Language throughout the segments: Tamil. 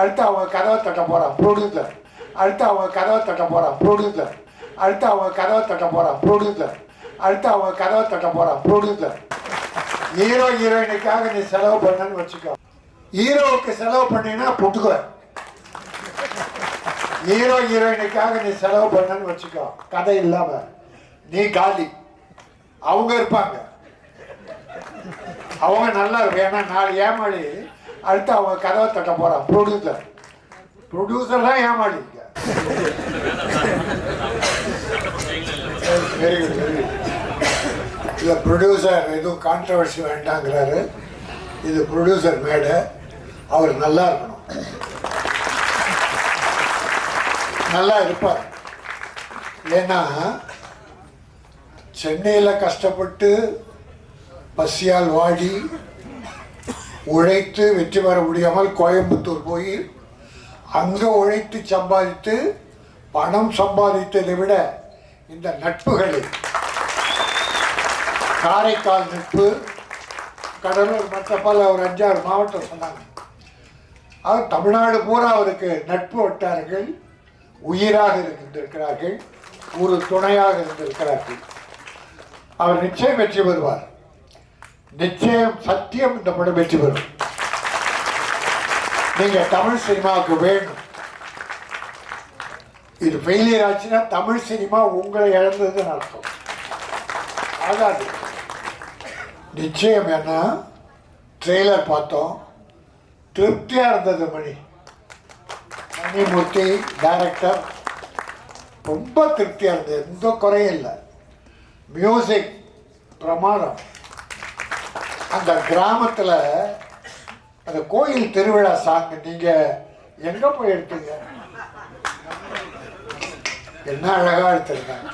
அடுத்து அவங்க கதவை தட்ட போகிறான் ப்ரொடியூசர் அடுத்து அவங்க கதவை தட்ட போகிறான் ப்ரொடியூசர் அடுத்து அவங்க கதவை தட்ட போகிறான் ப்ரொடியூசர் அடுத்து அவங்க கதவை தட்ட போகிறான் ப்ரொடியூசர் ஹீரோ ஹீரோயினுக்காக நீ செலவு பண்ணன்னு வச்சுக்கோ. ஹீரோவுக்கு செலவு பண்ணீங்கன்னா புட்டுக்குவ. ஹீரோ ஹீரோயினுக்காக நீ செலவு பண்ணன்னு வச்சுக்கோ. கதை இல்லாமல் நீ காலி. அவங்க இருப்பாங்க. அவங்க நல்லா இருக்கும் ஏன்னா நாலு ஏமாளி அடுத்து அவங்க கதவை தட்ட போறான் ப்ரொடியூசர் ப்ரொடியூசர் தான் ஏமாளி வெரி குட் வெரி குட் இல்லை ப்ரொடியூசர் எதுவும் கான்ட்ரவர்சி வேண்டாங்கிறாரு. இது ப்ரொடியூசர் மேடை. அவர் நல்லா இருக்கணும். நல்லா இருப்பார். ஏன்னா சென்னையில் கஷ்டப்பட்டு பசியால் வாடி உழைத்து வெற்றி பெற முடியாமல் கோயம்புத்தூர் போய் அங்கே உழைத்து சம்பாதித்து பணம் சம்பாதித்ததை விட இந்த நட்புகளில் காரைக்கால் நட்பு கடலூர் மற்ற பல ஒரு அஞ்சாறு மாவட்டம் சொன்னாங்க. அவர் தமிழ்நாடு பூரா அவருக்கு நட்பு வட்டாரங்கள் உயிராக இருந்திருக்கிறார்கள் ஒரு துணையாக இருந்திருக்கிறார்கள். அவர் நிச்சயம் வெற்றி பெறுவார். நிச்சயம் சத்தியம் இந்த படம் வெற்றி பெறும். நீங்க தமிழ் சினிமாவுக்கு வேணும் இது ஃபெயிலியர் ஆச்சுன்னா தமிழ் சினிமா உங்களை இழந்ததுன்னு அர்த்தம். ஆகாது. நிச்சயம் என்ன? ட்ரெய்லர் பார்த்தோம். திருப்தியாக இருந்தது மணி. மணிமூர்த்தி டைரக்டர் ரொம்ப திருப்தியாக இருந்தது. எந்த குறையும் இல்லை. மியூசிக் பிரமாணம் அந்த கிராமத்தில் அந்த கோயில் திருவிழா சாங் நீங்கள் எங்கே போய் எடுத்தீங்க? என்ன அழகாக எடுத்திருந்தாங்க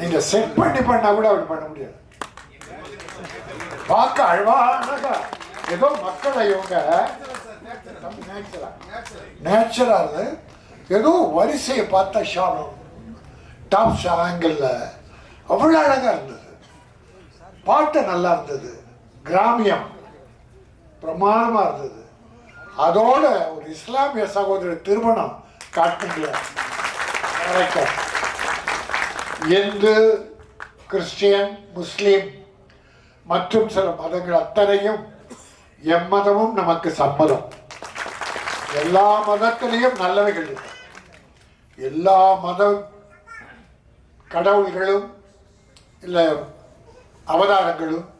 நீங்கள் செட் பண்ணி பண்ணால் கூட அப்படி பண்ண முடியாது. பார்க்க அழகாக ஏதோ மக்களை இவங்க நேச்சுரா அது ஏதோ வரிசையை பார்த்த ஷானம் டாப் ஷா ஆங்கிளில் அவ்வளோ அழகாக இருந்தது. பாட்டு நல்லா இருந்தது. கிராமியம். பிரமாதமாக இருந்தது. அதோட ஒரு இஸ்லாமிய சகோதரர் திருமணம் காட்டுங்கள இந்து கிறிஸ்டியன் முஸ்லீம் மற்றும் சில மதங்கள் அத்தனையும் எம்மதமும் நமக்கு சம்மதம். எல்லா மதத்திலையும் நல்லவைகள் இருக்கு. எல்லா மத கடவுள்களும் இல்லை அவதாரங்களும்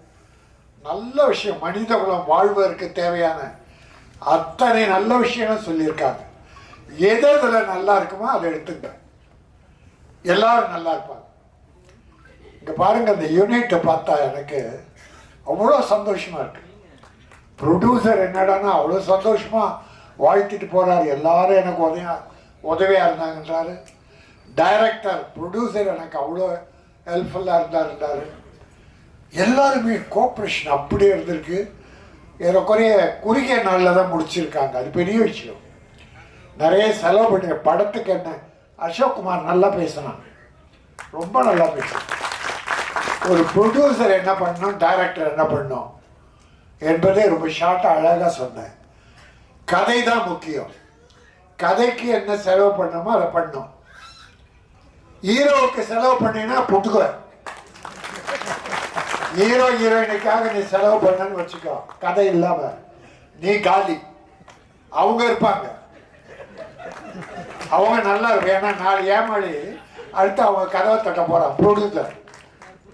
நல்ல விஷயம். மனித குலம் வாழ்வதற்கு தேவையான அத்தனை நல்ல விஷயங்களும் சொல்லியிருக்காங்க. எது இதில் நல்லா இருக்குமோ அதை எடுத்துங்க. எல்லாரும் நல்லா இருப்பாங்க. இங்கே பாருங்க அந்த யூனிட்டை பார்த்தா எனக்கு அவ்வளோ சந்தோஷமா இருக்கு. ப்ரொடியூசர் என்னடான்னா அவ்வளோ சந்தோஷமா வாழ்த்திட்டு போறாரு. எல்லாரும் எனக்கு உதவியா உதவியாக இருந்தாங்கன்றாரு. டைரக்டர் ப்ரொடியூசர் எனக்கு அவ்வளோ ஹெல்ப்ஃபுல்லாக இருந்தாருன்றாரு. எல்லாருமே கோஆப்ரேஷன் அப்படியே இருந்திருக்கு. ஏறக்குறைய குறுகிய நாளில் தான் முடிச்சிருக்காங்க. அது பெரிய விஷயம். நிறைய செலவு பண்ணி படத்துக்கு என்ன அசோக் குமார் நல்லா பேசினான் ரொம்ப நல்லா பேசினான் ஒரு ப்ரொடியூசர் என்ன பண்ணணும் டைரக்டர் என்ன பண்ணும் என்பதே ரொம்ப ஷார்ட்டாக அழகாக சொன்னேன். கதை தான் முக்கியம். கதைக்கு என்ன செலவு பண்ணணுமோ அதை பண்ணும். ஹீரோவுக்கு செலவு பண்ணீங்கன்னா புட்டுக்குவேன். ஹீரோ ஹீரோயினுக்காக நீ செலவு பண்ணன்னு வச்சுக்கோ. கதை இல்லாம. நீ காலி. அவங்க இருப்பாங்க. அவங்க நல்லா இருக்கும். ஏன்னா நாலு ஏமாளி. அடுத்து அவங்க கதவை தட்ட போறான். ப்ரொடியூசர்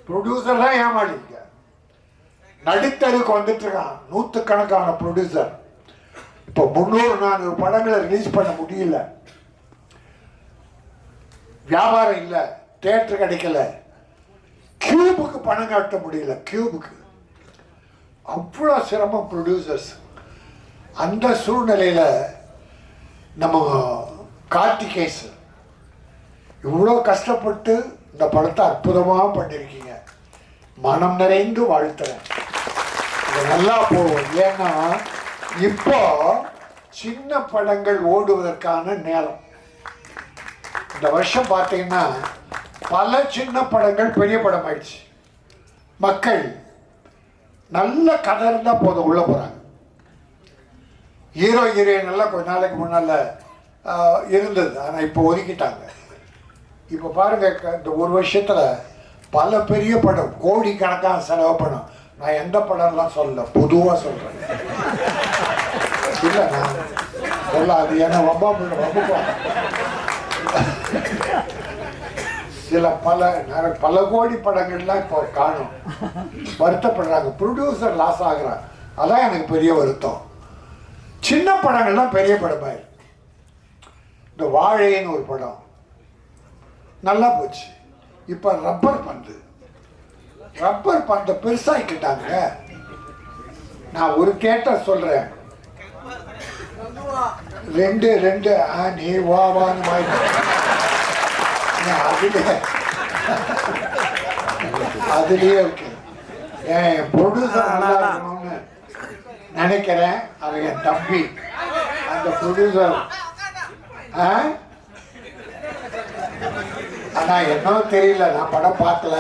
ப்ரொடியூசர் தான் ஏமாளி இங்க. நடுத்தருக்கு வந்துட்டு இருக்கான். நூற்றுக்கணக்கான ப்ரொடியூசர் இப்போ முந்நூறு நானூறு படங்களை ரிலீஸ் பண்ண முடியல. வியாபாரம் இல்லை. தேட்டர் கிடைக்கல. கியூபுக்கு பணம் காட்ட முடியல கியூபுக்கு அவ்வளோ சிரமம் ப்ரொடியூசர்ஸ் அந்த சூழ்நிலையில் நம்ம கார்த்திகேஸ் இவ்வளோ கஷ்டப்பட்டு இந்த படத்தை அற்புதமாக பண்ணியிருக்கீங்க மனம் நிறைந்து வாழ்த்துறேன். இது நல்லா போகும் ஏன்னா இப்போ சின்ன படங்கள் ஓடுவதற்கான நேரம். இந்த வருஷம் பார்த்தீங்கன்னா பல சின்ன படங்கள் பெரிய படம் ஆயிடுச்சு மக்கள் நல்ல கதை இருந்தால் போதும் உள்ள போகிறாங்க ஹீரோ ஹீரோயின் எல்லாம் கொஞ்ச நாளைக்கு முன்னால் இருந்தது. ஆனால் இப்போ ஒதுக்கிட்டாங்க. இப்போ பாருங்க இந்த ஒரு வருஷத்தில் பல பெரிய படம் கோடிக்கணக்கான செலவு படம். நான் எந்த படம்லாம் சொல்லல பொதுவாக சொல்கிறேன் இல்லை நான் சொல்ல அது என்ன ரொம்ப ரொம்ப சில பல நிறைய பல கோடி படங்கள்லாம் இப்போ காணும். வருத்தப்படுறாங்க. ப்ரொடியூசர் லாஸ் ஆகுறாங்க. அதான் எனக்கு பெரிய வருத்தம். சின்ன படங்கள்லாம் பெரிய படமாயிரு. இந்த வாழைன்னு ஒரு படம். நல்லா போச்சு. இப்போ ரப்பர் பந்து. ரப்பர் பந்தை பெருசாகிக்கிட்டாங்க நான் ஒரு கேட்ட சொல்கிறேன் ரெண்டு ரெண்டு ஆ நீ வா வான்னு வாங்கி அதுலயே அதுலயே இருக்கு என் ப்ரொடியூசர் நல்லா இருக்கணும்னு நினைக்கிறேன் அவன் என் தம்பி அந்த ப்ரொடியூசர் ஆ ஆனா என்னவோ தெரியல நான் படம் பார்க்கல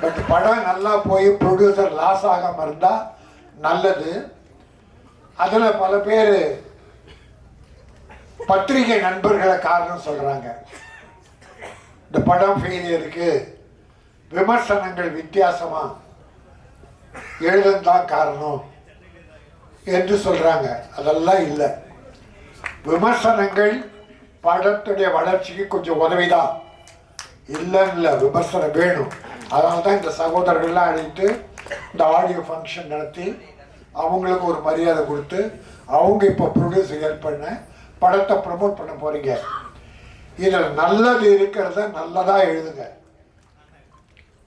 பட் படம் நல்லா போய் ப்ரொடியூசர் லாஸ் ஆகாம இருந்தா நல்லது அதுல பல பேர் பத்திரிகை நண்பர்களை காரணம் சொல்றாங்க இந்த படம் ஃபெயிலியருக்கு விமர்சனங்கள் வித்தியாசமாக எழுதந்தான் காரணம் என்று சொல்கிறாங்க அதெல்லாம் இல்லை. விமர்சனங்கள் படத்துடைய வளர்ச்சிக்கு கொஞ்சம் உதவிதான். இல்லைன்னு இல்லை விமர்சனம் வேணும். அதனால தான் இந்த சகோதரர்கள்லாம் அழைத்து இந்த ஆடியோ ஃபங்க்ஷன் நடத்தி அவங்களுக்கு ஒரு மரியாதை கொடுத்து அவங்க இப்போ ப்ரொடியூஸ் ஹெல்ப் பண்ண படத்தை ப்ரமோட் பண்ண போகிறீங்க இதில் நல்லது இருக்கிறத நல்லதாக எழுதுங்க.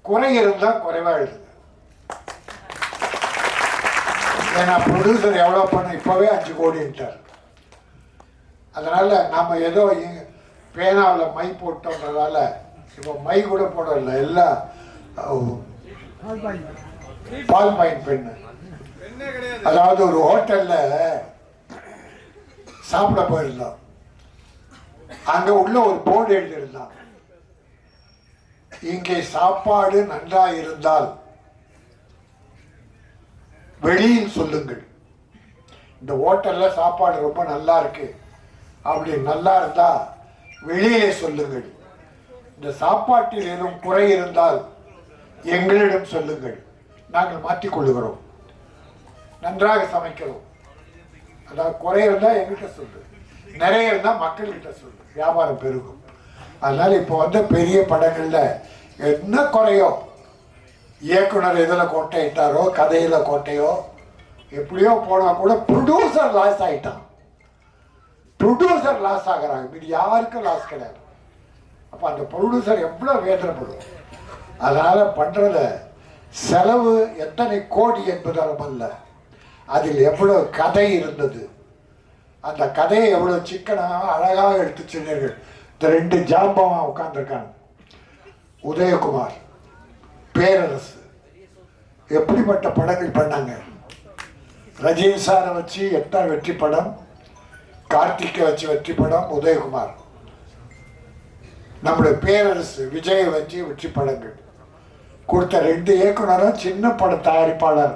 குறை இருந்தால் குறைவாக எழுதுங்க. ஏன்னா ப்ரொடியூசர் எவ்வளோ பண்ண இப்போவே அஞ்சு கோடின்ட்டார். அதனால் நம்ம ஏதோ பேனாவில் மை போட்டோன்றதால இப்போ மை கூட போடல எல்லாம் பால் பாயிண்ட் பெண்ணு. அதாவது ஒரு ஹோட்டலில் சாப்பிட போயிருந்தோம். அங்க உள்ள ஒரு போர்டு எழுதியிருந்தான். இங்கே சாப்பாடு நன்றா இருந்தால் வெளியில் சொல்லுங்கள். இந்த ஹோட்டல்ல சாப்பாடு ரொம்ப நல்லா இருக்கு அப்படி நல்லா இருந்தா வெளியிலே சொல்லுங்கள். இந்த சாப்பாட்டில் ஏதும் குறை இருந்தால் எங்களிடம் சொல்லுங்கள். நாங்கள் மாற்றிக் கொள்ளுகிறோம் நன்றாக சமைக்கிறோம். அதாவது குறை இருந்தால் எங்கிட்ட சொல்லுங்கள் நிறைய இருந்தால் மக்கள்கிட்ட சொல்லு. வியாபாரம் பெருகும். அதனால இப்போ வந்து பெரிய படங்களில் என்ன குறையோ? இயக்குனர் இதில் கோட்டையிட்டாரோ கதையில் கோட்டையோ எப்படியோ போனால் கூட ப்ரொடியூசர் லாஸ் ஆகிட்டான் ப்ரொடியூசர் லாஸ் ஆகிறாங்க. இது யாருக்கும் லாஸ் கிடையாது. அப்போ அந்த ப்ரொடியூசர் எவ்வளோ வேதனைப்படும் அதனால் பண்ணுறத செலவு எத்தனை கோடி என்பது அல்ல அதில் எவ்வளோ கதை இருந்தது? அந்த கதையை எவ்வளோ சிக்கனாக அழகாக எடுத்து சொன்னீர்கள் இந்த ரெண்டு ஜாம்பவன் உட்காந்துருக்காங்க உதயகுமார் பேரரசு. எப்படிப்பட்ட படங்கள் பண்ணாங்க? ரஜினி சாரை வச்சு எத்தனை வெற்றி படம்? கார்த்திகை வச்சு வெற்றி படம் உதயகுமார். நம்முடைய பேரரசு விஜயை வச்சு வெற்றி படங்கள். கொடுத்த ரெண்டு இயக்குனரும் சின்ன பட தயாரிப்பாளர்.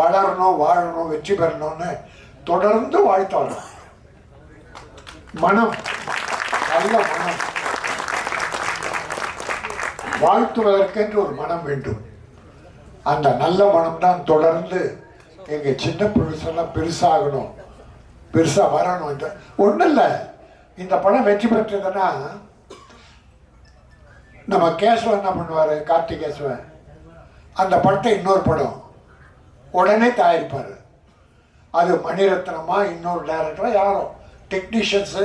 வளரணும் வாழணும் வெற்றி பெறணும்னு தொடர்ந்து வாழ்த்தாளர் மனம். நல்ல மனம். வாழ்த்துவதற்கென்று ஒரு மனம் வேண்டும். அந்த நல்ல மனம் தான் தொடர்ந்து எங்க சின்ன புருஷெல்லாம் பெருசாகணும். பெருசா வரணும். இந்த ஒன்றும் இல்லை இந்த படம் வெற்றி பெற்றதுன்னா நம்ம கேசவன் என்ன பண்ணுவார்? கார்த்திகேசவன் அந்த படத்தை இன்னொரு படம். உடனே தயாரிப்பார். அது மணிரத்னமா இன்னொரு டைரக்டரா யாரும் டெக்னீஷியன்ஸு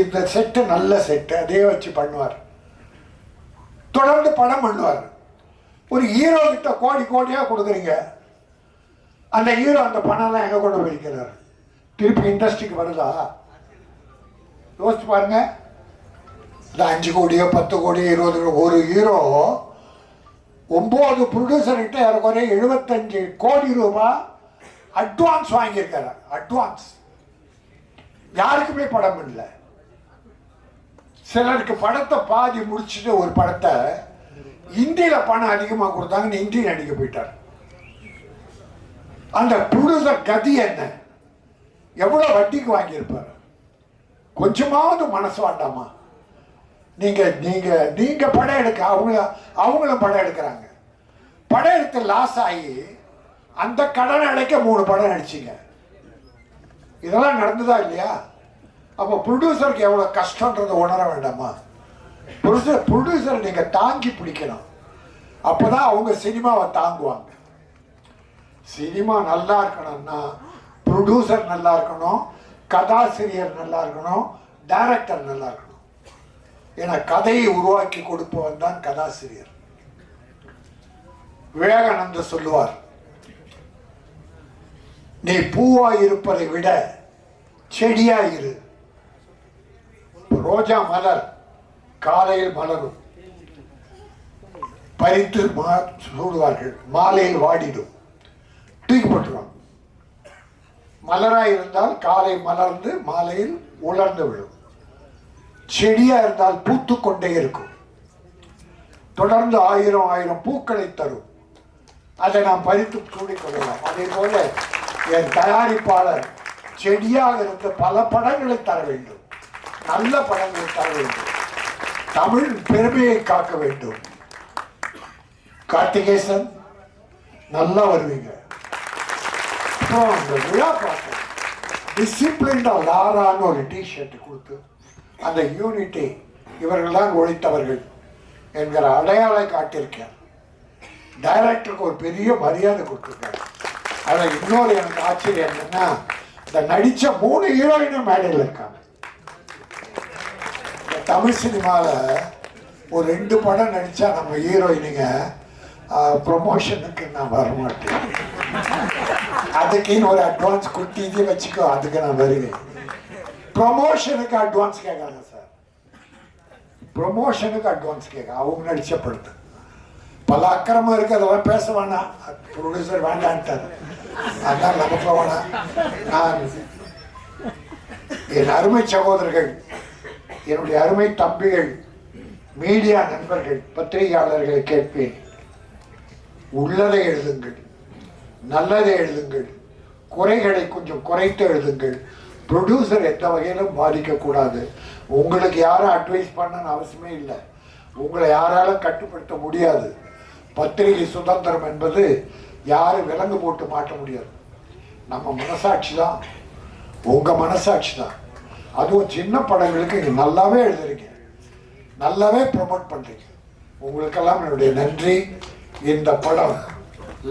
இந்த செட்டு நல்ல செட்டு அதே வச்சு பண்ணுவார். தொடர்ந்து படம் பண்ணுவார். ஒரு ஹீரோ கிட்ட கோடி கோடியாக கொடுக்குறீங்க. அந்த ஹீரோ அந்த பணம்லாம் எங்கே கொண்டு போயிருக்கிறார் வைக்கிறார் திருப்பி இண்டஸ்ட்ரிக்கு வருதா? யோசிச்சு பாருங்க. இந்த அஞ்சு கோடியோ பத்து கோடியோ இருபது ஒரு ஹீரோ ஒம்பது ப்ரொடியூசர்கிட்ட ஏறக்குறைய எழுபத்தஞ்சு கோடி ரூபாய் அட்வான்ஸ் வாங்கியிருக்காரு. அட்வான்ஸ் யாருக்குமே படம் இல்லை. சிலருக்கு படத்தை பாதி முடிச்சுட்டு ஒரு படத்தை இந்தியில் பணம் அதிகமாக கொடுத்தாங்கன்னு இந்தி நடிக்க போயிட்டார். அந்த ப்ரொடியூசர் கதி என்ன? எவ்வளோ வட்டிக்கு வாங்கியிருப்பார்? கொஞ்சமாவது மனசு வேண்டாமா? நீங்கள் நீங்கள் நீங்கள் படம் எடுக்க அவங்க அவங்களும் படம் எடுக்கிறாங்க. படம் எடுத்து லாஸ் ஆகி அந்த கடன் அடைக்க மூணு படம் நடிச்சிங்க. இதெல்லாம் நடந்ததா இல்லையா? அப்போ ப்ரொடியூசருக்கு எவ்வளோ கஷ்டன்றதை உணர வேண்டாமா? ப்ரொடியூசர் ப்ரொடியூசர் நீங்கள் தாங்கி பிடிக்கணும். அப்போ தான் அவங்க சினிமாவை தாங்குவாங்க. சினிமா நல்லா இருக்கணும்னா ப்ரொடியூசர் நல்லா இருக்கணும் கதாசிரியர் நல்லா இருக்கணும் டைரக்டர் நல்லா இருக்கணும். ஏன்னா கதையை உருவாக்கி கொடுப்பவன் தான் கதாசிரியர். விவேகானந்தர் சொல்லுவார் நீ பூவாக இருப்பதை விட செடியாக இரு. ரோஜா மலர் காலையில் மலரும். பறித்து மா- சூடுவார்கள். மாலையில் வாடிடும். தூக்கி போட்டுருவாங்க. மலராக இருந்தால் காலை மலர்ந்து மாலையில் உலர்ந்து விடும் செடியாக இருந்தால் பூத்து கொண்டே இருக்கும். தொடர்ந்து ஆயிரம் ஆயிரம் பூக்களை தரும். அதை நாம் பறித்து சூடிக்கொள்ளலாம் அதே போல என் தயாரிப்பாளர் செடியாக இருந்து பல படங்களை தர வேண்டும். நல்ல படங்களை தர வேண்டும். தமிழ் பெருமையை காக்க வேண்டும். கார்த்திகேசன் நல்லா வருவீங்க. அப்புறம் அந்த விழா பார்த்தேன் டிசிப்ளின்டா லாரான்னு ஒரு டிஷர்ட் கொடுத்து அந்த யூனிட்டி இவர்கள்தான் ஒழித்தவர்கள் என்கிற அடையாளை காட்டியிருக்கேன் டைரக்டருக்கு ஒரு பெரிய மரியாதை கொடுத்துருக்காரு. அதில் இன்னொரு எனக்கு ஆச்சரியம் என்னன்னா இந்த நடித்த மூணு ஹீரோயினும் மேடையில் இருக்காங்க. இந்த தமிழ் சினிமாவில் ஒரு ரெண்டு படம் நடித்தா நம்ம ஹீரோயினுங்க ப்ரொமோஷனுக்கு நான் வர மாட்டேன் அதுக்குன்னு ஒரு அட்வான்ஸ் குட்டி வச்சுக்கோ அதுக்கு நான் வருவேன். ப்ரொமோஷனுக்கு அட்வான்ஸ் கேட்காங்க சார் ப்ரொமோஷனுக்கு அட்வான்ஸ் கேட்க அவங்க நடிச்ச படத்துக்கு. பல அக்கிரமம் இருக்கு அதெல்லாம் பேச வேணாம். ப்ரொடியூசர் வேண்டான்ட்டார் அதான் நமக்கு வேணாம். நான் என் அருமை சகோதரர்கள் என்னுடைய அருமை தம்பிகள் மீடியா நண்பர்கள் பத்திரிகையாளர்களை கேட்பேன். உள்ளதை எழுதுங்கள் நல்லதை எழுதுங்கள் குறைகளை கொஞ்சம் குறைத்து எழுதுங்கள். ப்ரொடியூசர் எந்த வகையிலும் பாதிக்கக்கூடாது. உங்களுக்கு யாரும் அட்வைஸ் பண்ணணும்னு அவசியமே இல்லை. உங்களை யாராலும் கட்டுப்படுத்த முடியாது. பத்திரிகை சுதந்திரம் என்பது யாரும் விலங்கு போட்டு மாட்ட முடியாது. நம்ம மனசாட்சி தான். உங்கள் மனசாட்சி தான். அதுவும் சின்ன படங்களுக்கு இங்கே நல்லாவே எழுதுறீங்க. நல்லாவே ப்ரொமோட் பண்ணுறீங்க உங்களுக்கெல்லாம் என்னுடைய நன்றி. இந்த படம்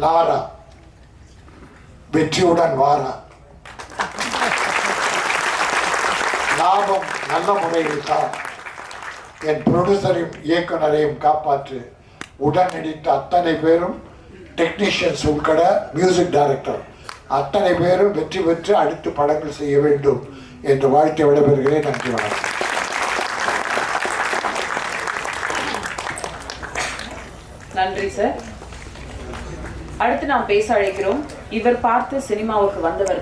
லாரா வெற்றியுடன் வாரா. லாபம் நல்ல முறையில் தான். என் ப்ரொடியூசரையும் இயக்குனரையும் காப்பாற்று. உடன் நடித்த அத்தனை பேரும் டெக்னீஷியன்ஸ் உட்பட மியூசிக் டைரக்டர் அத்தனை பேரும் வெற்றி பெற்று அடுத்து படங்கள் செய்ய வேண்டும் என்று வாழ்த்து விடைபெறுகிறேன். நன்றி வணக்கம். நன்றி சார் அடுத்து நாம் பேச அழைக்கிறோம். இவர் பார்த்து சினிமாவுக்கு வந்தவர்